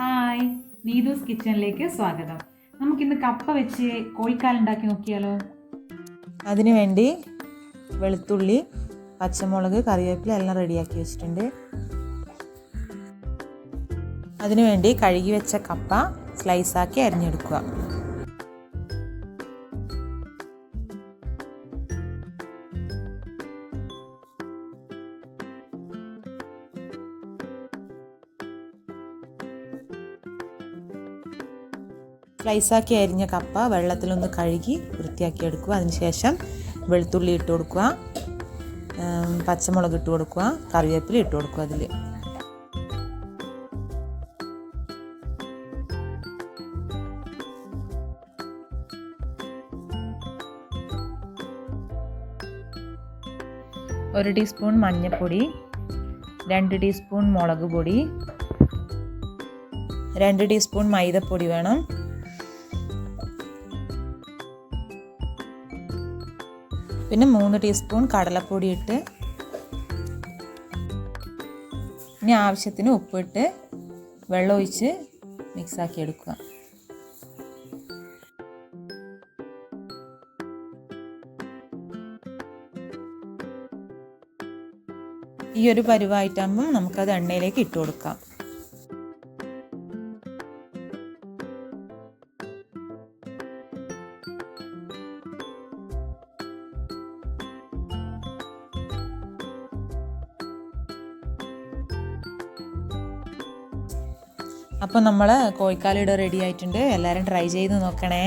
Hi Neethu's കിച്ചണിലേക്ക് സ്വാഗതം. നമുക്കിന്ന് കപ്പ വെച്ച് കോഴിക്കാലുണ്ടാക്കി നോക്കിയാലോ? അതിനുവേണ്ടി വെളുത്തുള്ളി പച്ചമുളക് കറിവേപ്പില എല്ലാം റെഡിയാക്കി വെച്ചിട്ടുണ്ട്. അതിനുവേണ്ടി കഴുകി വെച്ച കപ്പ സ്ലൈസാക്കി അരിഞ്ഞെടുക്കുക. സ്ലൈസാക്കി അരിഞ്ഞ കപ്പ വെള്ളത്തിലൊന്ന് കഴുകി വൃത്തിയാക്കി എടുക്കുക അതിനുശേഷം വെളുത്തുള്ളി ഇട്ട് കൊടുക്കുക. പച്ചമുളക് ഇട്ട് കൊടുക്കുക. കറിവേപ്പില ഇട്ട് കൊടുക്കുക അതിൽ ഒരു ടീസ്പൂൺ മഞ്ഞൾപ്പൊടി രണ്ട് ടീസ്പൂൺ മുളക് പൊടി രണ്ട് ടീസ്പൂൺ മൈദപ്പൊടി വേണം. പിന്നെ മൂന്ന് ടീസ്പൂൺ കടലപ്പൊടി ഇട്ട് ഇനി ആവശ്യത്തിന് ഉപ്പിട്ട് വെള്ളം ഒഴിച്ച് മിക്സാക്കി എടുക്കുക. ഈ ഒരു പരുവായിട്ടാകുമ്പോൾ നമുക്കത് എണ്ണയിലേക്ക് ഇട്ട് കൊടുക്കാം. അപ്പോൾ നമ്മൾ കോഴിക്കാലിട റെഡി ആയിട്ടുണ്ട്. എല്ലാവരും ട്രൈ ചെയ്ത് നോക്കണേ.